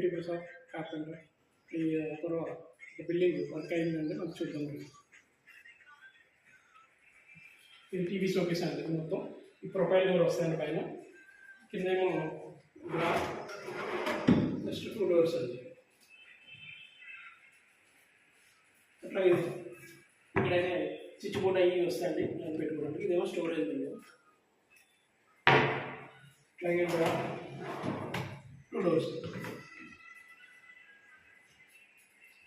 Twenty piece of carpenter ఈ ఒక building work అయిందండి మనం చూద్దాం ఇది టీవీ షోకేస్ అండి మొత్తం. ఈ ప్రొఫైల్ డోర్ వస్తాయండి పైన? కిందేమో గ్లాస్ నెక్స్ట్ టూ డోర్స్ అండి. అట్లా ఇది. ఇక్కడైతే స్విచ్ బోర్డ్ అయ్యి వస్తాయండి. నేను పెట్టుకోవడానికి. ఇదేమో స్టోరేజ్ ఉంది అట్లాగే టూ డోర్స్.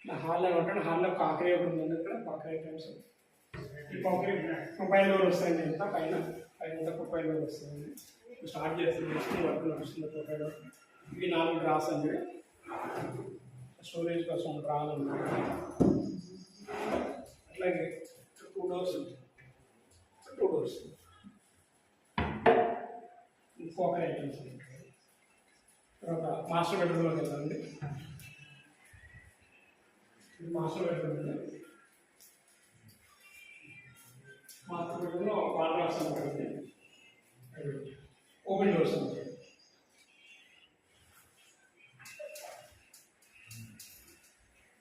ఇట్లా హాల్లో ఉంటాడు. హాల్లో కాకరీ ఒకటి ఉంది ఇక్కడ కాకరీ టైమ్స్ ఈ కాకరీ మొబైల్ డోర్ వస్తాయండి ఎంత పైన పైన అంతా మొబైల్ డోర్ వస్తుంది స్టార్ట్ చేస్తుంది నెక్స్ట్ వర్క్ నడుస్తుంది మొబైల్ డోర్ ఇవి నాలుగు డ్రాస్ అండి. స్టోరేజ్ కోసం డ్రాలు ఉన్నాయి అట్లాగే టూ డోర్స్ టూ డోర్స్. ఫోకర్ ఐటమ్స్ తర్వాత మాస్టర్ బెడ్రూమ్లోకి వెళ్దామండి. మాస్టర్ బెడ్రూమ్ అండి మాస్టర్ బెడ్రూమ్లో వాల్ ఉంటుంది ఓపెన్ డోర్స్ ఉంటాయి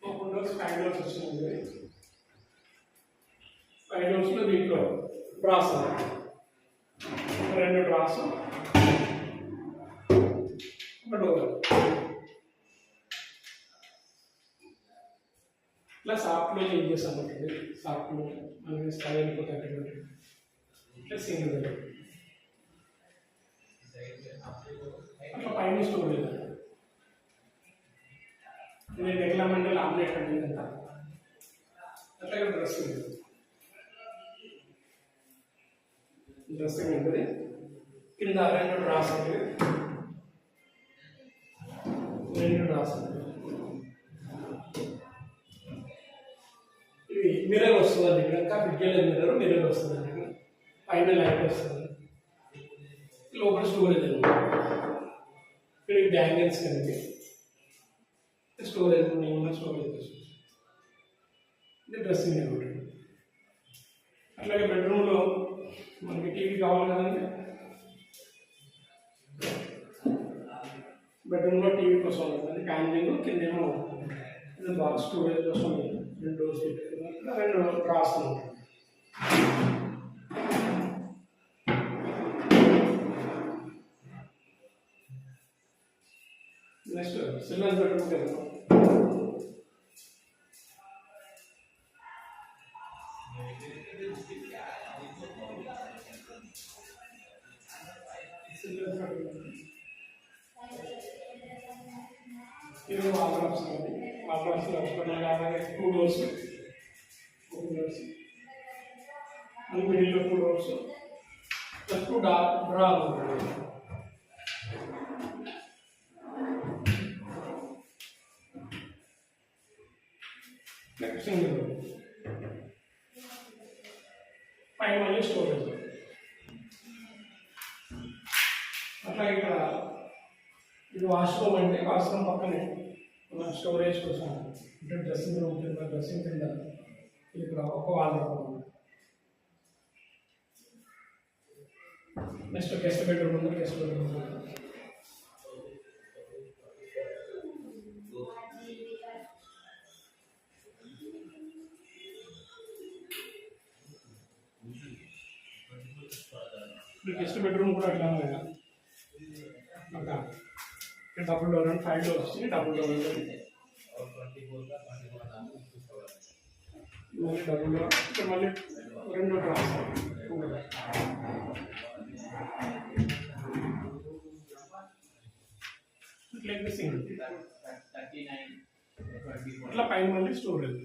ఓపెన్ డోర్స్ ఫైవ్ డోర్స్ వచ్చిందండి ఫైవ్ డోర్స్లో దీంట్లో డ్రాస్ రెండు డ్రాస్ ఒక డోర్. ఇట్లా సాఫ్ట్లో చేంజ్ చేస్తాం ఉంటుంది సాఫ్ట్లో మనకి స్థాయి వెళ్ళిపోతాయి ఇట్లా సింగిల్ డోర్ అట్లా పైన స్టోర్ లేదు నేను ఎగ్లామంటే ఆమ్లెట్ అంటే అంత అట్లాగే డ్రెస్సింగ్ డ్రెస్సింగ్ ఉంటుంది కింద రెండు డ్రాస్ ఉంటుంది రెండు డ్రాస్ ఉంటుంది మిర్రర్ వస్తుందండి ఇక్కడ ఇంకా మిర్రర్ మిర్రర్ వస్తుందండి ఇక్కడ పైన లైట్ వస్తుంది. లోపల స్టోరేజ్ అనమాట ఇక్కడ బ్యాంగిల్స్ కదండి స్టోరేజ్ ఉన్న స్టోరేజ్ ఇది డ్రెస్సింగ్ అనమాట అట్లాగే బెడ్రూమ్లో మనకి టీవీ కావాలి కదండి. బెడ్రూమ్లో టీవీ కోసం ఉంటుంది. కింద కిందేమో ఇది బాక్స్ స్టోరేజ్ కోసం రెండు డోర్స్ పెట్టుకున్నాం రెండు డ్రాస్ ఉంటాయి నెక్స్ట్ సిల్వర్ బెడ్రూమ్ కదా సిల్వర్ బెడ్రూమ్ ఇది వాల్ డ్రాప్స్ అండి వాల్ డ్రాప్స్ లక్షణంగా అలాగే టూ డోర్స్ టూ డోర్స్ అది మిడిల్లో టూ డోర్స్ ప్లస్ టూ డా డ్రాలు ఉంటాయి నెక్స్ట్ సింగిల్ పైన మళ్ళీ స్టోరేజ్ అట్లా ఇక్కడ ఇది వాష్రూమ్ అంటే వాష్రూమ్ పక్కనే మన స్టోరేజ్ కోసం అంటే డ్రెస్సింగ్ రూమ్ కింద డ్రెస్సింగ్ కింద ఇక్కడ ఒక వాల్ నెక్స్ట్ గెస్ట్ బెడ్రూమ్ ఉంది గెస్ట్ బెడ్రూమ్ ఇప్పుడు గెస్ట్ బెడ్రూమ్ కూడా అట్లా ఒక double door and five door వచ్చింది డబుల్ డోర్ ఉంటుంది మళ్ళీ డబుల్ డోర్ ఇక్కడ మళ్ళీ రెండు డ్రాస్ ఇట్లా సింగిల్ అట్లా పైన మళ్ళీ స్టోరేజ్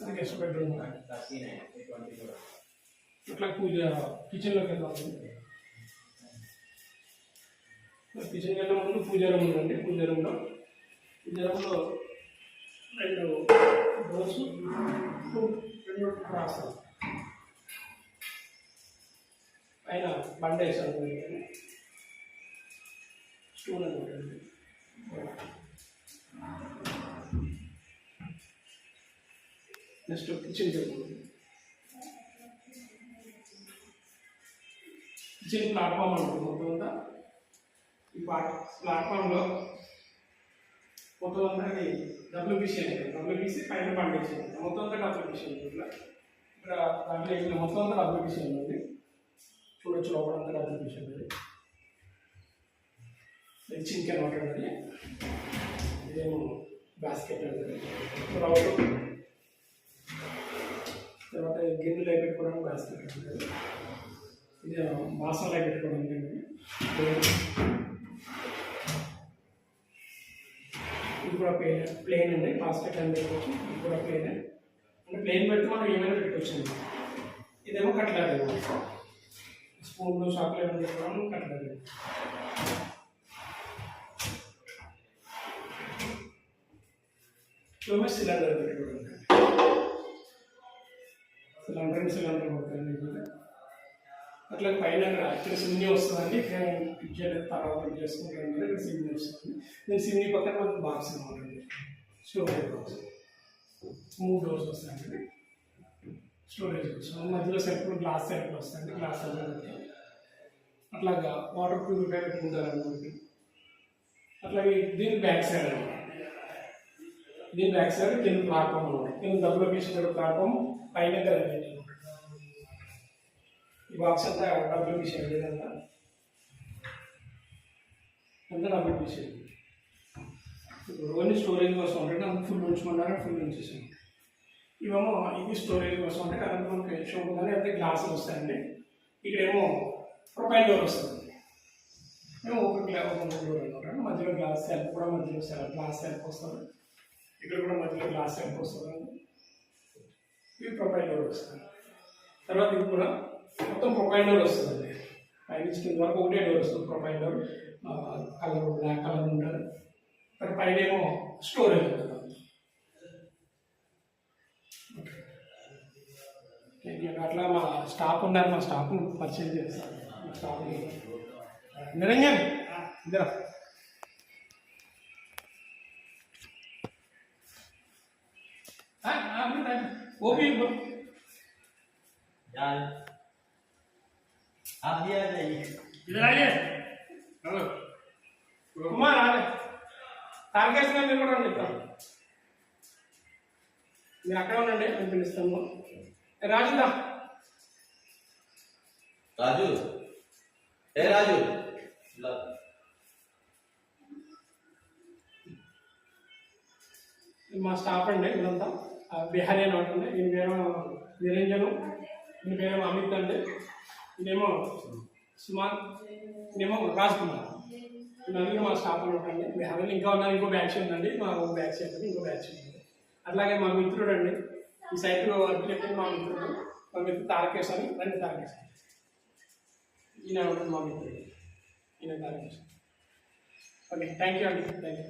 అది గెస్ట్ బెడ్రూమ్ ఇట్లా పూజ కిచెన్లోకి వెళ్దాం కిచెన్ కన్నా ముందు పూజా రూమ్ ఉందండి పూజా రూమ్లో పూజా రూమ్లో రెండు డోర్స్ రెండు రాస్తాం పైన బండ వేసాను స్టూల్ అనమాట next kitchen table. Kitchen platform ఉంటుంది. ప్లాట్ఫామ్లో మొత్తం అంతా డబ్ల్యూబీసీ అంటే డబ్ల్యూబీసీ పైన పండించింది. మొత్తం అంతా డబ్ల్యూబీసీ ఉంది ఇట్లా. ఇక్కడ దాంట్లో ఇట్లా మొత్తం అంతా డబ్ల్యూబీసీ ఉంది చూడొచ్చు లోపల అంతా డబ్ల్యూబీసీ ఉంది ఇది. చికెన్ వాటర్ ఉంది ఇదేమో బాస్కెట్ ఉంది రౌండ్ తర్వాత గిన్నెలు అయి పెట్టుకోవడానికి బాస్కెట్ ఉంటుంది ఇది. మాసాలు అవి పెట్టుకోవడానికి కూడా ప్లేన్ ప్లేన్ అండి బాస్కెట్ అని పెట్టుకోవచ్చు ఇది కూడా ప్లేన్ అంటే ప్లేన్ పెడితే మనం ఏమైనా పెట్టుకోవచ్చు అండి ఇదేమో కట్టలేదు స్పూన్లు చాక్లెట్ పెట్టుకోవడం కట్లరీ కట్టలేదు సిలిండర్ పెట్టుకోవడం. సిలిండర్ సిలిండర్ పడుతుంది అట్లా పైన ఇక్కడ సిమ్ని వస్తుందండి ఇక్కడ పిక్చర్ తర్వాత చేసుకుంటాను ఇక్కడ సిమ్ని వస్తుంది. నేను సిమ్ని పక్కన మనకు బాక్స్ అనమాట స్టోరేజ్ బాక్స్ మూడు డోర్స్ వస్తాయండి. స్టోరేజ్ వస్తుంది మధ్యలో సెల్ఫ్ గ్లాస్ సెల్ఫ్ వస్తాయండి గ్లాస్ సెల్ఫ్ అట్లాగా వాటర్ ప్యూరిఫైర్ పెట్టుకుంటారు అట్లాగే దీని బ్యాక్ సైడ్ అనమాట దీని బ్యాక్ సైడ్ కింద ప్లాట్ఫామ్ అనమాట కింద డబ్బులు పీసిన ప్లాట్ఫామ్ పైన గది ఈ బాక్స్ అంతా డబ్బులు పీసేయండి ఇదంతా. అంతా డబ్బులు పీసేయండి ఇప్పుడు ఓన్లీ స్టోరేజ్ కోసం ఉంటే అంత ఫుల్ ఉంచుకున్నారా ఫుల్ ఉంచేసాను ఇవేమో ఇది స్టోరేజ్ కోసం అంటే కరెంట్ మనకి షోప్ ఉందని అయితే గ్లాసులు వస్తాయండి. ఇక్కడేమో ప్రొఫైల్ డోర్ వస్తుంది. మేము ఒక గ్లా ఓపెన్ డోర్ అనమాట మధ్యలో గ్లాస్ సెల్ఫ్ కూడా మధ్యలో సెల్ఫ్ గ్లాస్ సెల్ఫ్ వస్తుంది. ఇక్కడ కూడా మధ్యలో గ్లాస్ సెల్ఫ్ వస్తుంది ఇది ప్రొఫైల్ డోర్ వస్తుంది. తర్వాత ఇది కూడా మొత్తం ప్రొఫైల్ డోర్ వస్తుందండి. పైనుంచి కింద వరకు ఒకటే డోర్ వస్తుంది profile door colour black colour ఉంటుంది. ఇక్కడ పైన ఏమో స్టోరేజ్ ఉంటుంది అట్లా మా స్టాఫ్ ఉన్నారు మా స్టాఫ్ను పర్చేజ్ చేస్తాను మా స్టాఫ్ నిరంజన్ ఇందిరా. ఓపీ यार आप भी आ जाइए इधर आइए हेलो కుమార్ ఆలే తారకేశ్వర మీరు కూడా చెప్తాను మీరు అక్కడ ఉండండి నేను పిలుస్తాము ఏ, రాజుదా राजू ए राजू ला ఇది మా స్టాఫ్ అండి ఇదంతా ఆ, బిహారీ అని ఉంటుంది దీని పేరు నిరంజను దీని పేరు అమిత్ అండి ఇదేమో సుమాన్ ఇదేమో రాజ్ కుమార్ ఇవన్నీ మా స్టాఫ్లో అని మీ బిహారీలో ఇంకా ఉన్నారు ఇంకో బ్యాచ్ ఉందండి. మా బ్యాచ్ ఉంటుంది ఇంకో బ్యాచ్ ఉంటుంది అట్లాగే మా మిత్రుడు అండి ఈ సైట్లో వర్క్ చెప్పిన మా మిత్రుడు. మా మిత్రుడు తారకేశ్ అని రండి తారకేశ్ ఈయన మా మిత్రుడు. ఈయన తారకేశ్ ఓకే థ్యాంక్ యూ అండి. Thank you